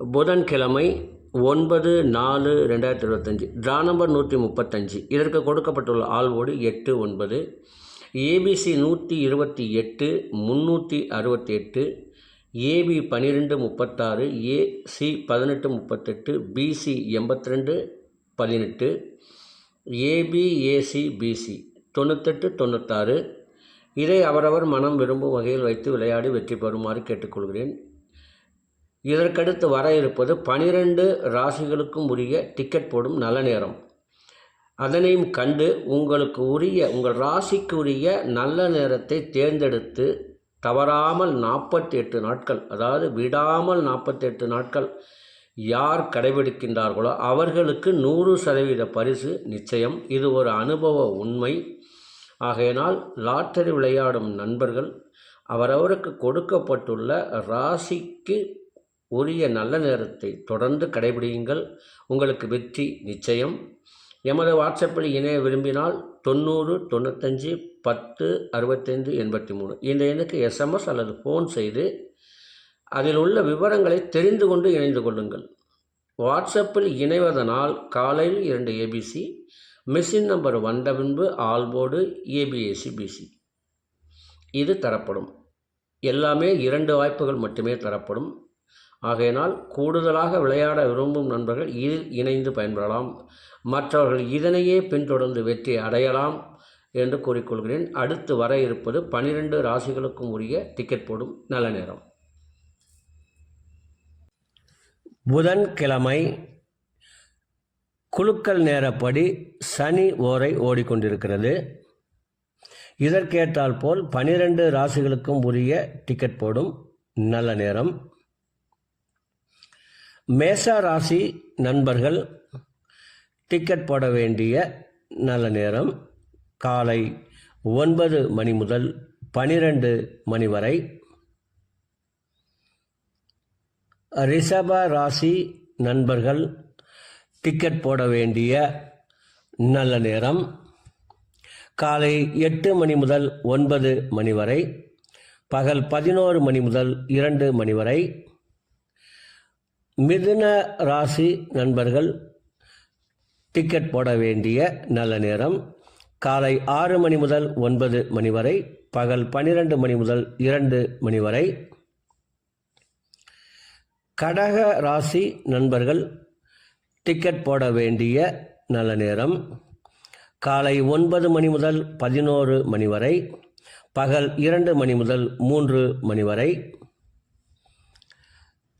புதன்கிழமை ஒன்பது நாலு ரெண்டாயிரத்தி இருபத்தஞ்சி. ட்ரா நம்பர் நூற்றி முப்பத்தஞ்சு. இதற்கு கொடுக்கப்பட்டுள்ள ஆள்வோடு எட்டு ஒன்பது. ஏபிசி நூற்றி இருபத்தி எட்டு முந்நூற்றி அறுபத்தி எட்டு. ஏபி பன்னிரெண்டு முப்பத்தாறு. ஏசி பதினெட்டு முப்பத்தெட்டு. பிசி எண்பத்தி ரெண்டு பதினெட்டு. ஏபி ஏசி பிசி தொண்ணூத்தெட்டு தொண்ணூத்தாறு. இதை அவரவர் மனம் விரும்பும் வகையில் வைத்து விளையாடி வெற்றி பெறுமாறு கேட்டுக்கொள்கிறேன். இதற்கடுத்து வர இருப்பது பனிரெண்டு ராசிகளுக்கும் உரிய டிக்கெட் போடும் நல்ல நேரம். அதனையும் கண்டு உங்களுக்கு உரிய உங்கள் ராசிக்கு உரிய நல்ல நேரத்தை தேர்ந்தெடுத்து தவறாமல் நாற்பத்தி எட்டு நாட்கள் அதாவது விடாமல் நாற்பத்தி எட்டு நாட்கள் யார் கடைபிடிக்கின்றார்களோ அவர்களுக்கு நூறு சதவீத பரிசு நிச்சயம். இது ஒரு அனுபவ உண்மை. ஆகையினால் லாட்டரி விளையாடும் நண்பர்கள் அவரவருக்கு கொடுக்கப்பட்டுள்ள ராசிக்கு உரிய நல்ல நேரத்தை தொடர்ந்து கடைபிடியுங்கள். உங்களுக்கு வெற்றி நிச்சயம். எமது வாட்ஸ்அப்பில் இணைய விரும்பினால் தொண்ணூறு தொண்ணூத்தஞ்சு பத்து அறுபத்தைந்து எண்பத்தி மூணு இந்த எண்ணுக்கு எஸ்எம்எஸ் அல்லது ஃபோன் செய்து அதில் உள்ள விவரங்களை தெரிந்து கொண்டு இணைந்து கொள்ளுங்கள். வாட்ஸ்அப்பில் இணைவதனால் காலையில் இரண்டு ஏபிசி மிஷின் நம்பர் வந்த பின்பு ஆல்போர்டு ஏபிஎஸ்சி பிசி இது தரப்படும். எல்லாமே இரண்டு வாய்ப்புகள் மட்டுமே தரப்படும். ஆகையினால் கூடுதலாக விளையாட விரும்பும் நண்பர்கள் இதில் இணைந்து பயன்பெறலாம். மற்றவர்கள் இதனையே பின்தொடர்ந்து வெற்றி அடையலாம் என்று கூறிக்கொள்கிறேன். அடுத்து வர இருப்பது பனிரெண்டு ராசிகளுக்கும் உரிய டிக்கெட் போடும் நல்ல நேரம். புதன்கிழமை குலுக்கல் நேரப்படி சனி ஓரை ஓடிக்கொண்டிருக்கிறது. இதற்கேற்றால் போல் பனிரெண்டு ராசிகளுக்கும் உரிய டிக்கெட் போடும் நல்ல நேரம். மேச ராசி நண்பர்கள் டிக்கெட் போட வேண்டிய நல்ல நேரம் காலை ஒன்பது மணி முதல் பனிரெண்டு மணி வரை. ரிஷப ராசி நண்பர்கள் டிக்கெட் போட வேண்டிய நல்ல நேரம் காலை எட்டு மணி முதல் ஒன்பது மணி வரை பகல் பதினோரு மணி முதல் இரண்டு மணி வரை. மிதுன ராசி நண்பர்கள் டிக்கெட் போட வேண்டிய நல்ல நேரம். காலை ஆறு மணி முதல் ஒன்பது மணி வரை பகல் பன்னிரெண்டு மணி முதல் இரண்டு மணி வரை. கடக ராசி நண்பர்கள் டிக்கெட் போட வேண்டிய நல்ல நேரம். காலை ஒன்பது மணி முதல் பதினோரு மணி வரை பகல் இரண்டு மணி முதல் மூன்று மணி வரை.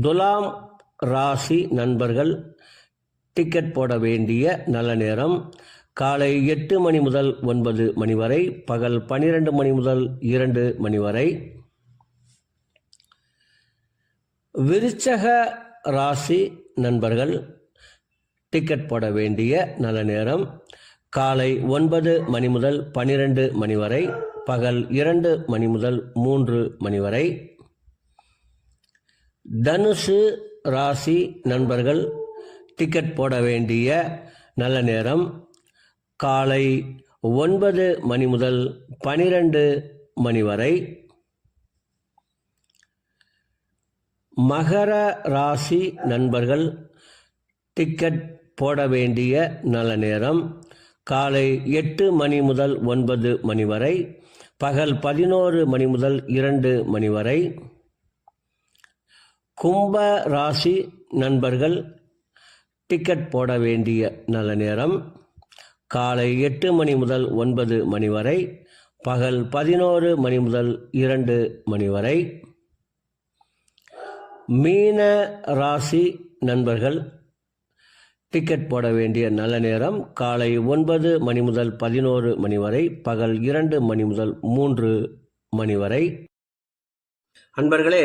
துலாம் ராசி நண்பர்கள் டிக்கெட் போட வேண்டிய நல்ல நேரம். காலை எட்டு மணி முதல் ஒன்பது மணி வரை பகல் பன்னிரெண்டு மணி முதல் இரண்டு மணி வரை. விருச்சக ராசி நண்பர்கள் டிக்கெட் போட வேண்டிய நல்ல நேரம். காலை ஒன்பது மணி முதல் பன்னிரெண்டு மணி வரை பகல் இரண்டு மணி முதல் மூன்று மணி வரை. தனுசு ராசி நண்பர்கள் டிக்கெட் போட வேண்டிய நல்ல நேரம். காலை ஒன்பது மணி முதல் பனிரெண்டு மணி வரை. மகர ராசி நண்பர்கள் டிக்கெட் போட வேண்டிய நல்ல நேரம். காலை எட்டு மணி முதல் ஒன்பது மணி வரை. பகல் பதினோரு மணி முதல் இரண்டு மணி வரை. கும்ப ராசி நண்பர்கள் டிக்கெட் போட வேண்டிய நல்ல நேரம். காலை எட்டு மணி முதல் ஒன்பது மணி வரை பகல் பதினோரு மணி முதல் இரண்டு மணி வரை. மீன ராசி நண்பர்கள் டிக்கெட் போட வேண்டிய நல்ல நேரம். காலை ஒன்பது மணி முதல் பதினோரு மணி வரை பகல் இரண்டு மணி முதல் மூன்று மணி வரை. அன்பர்களே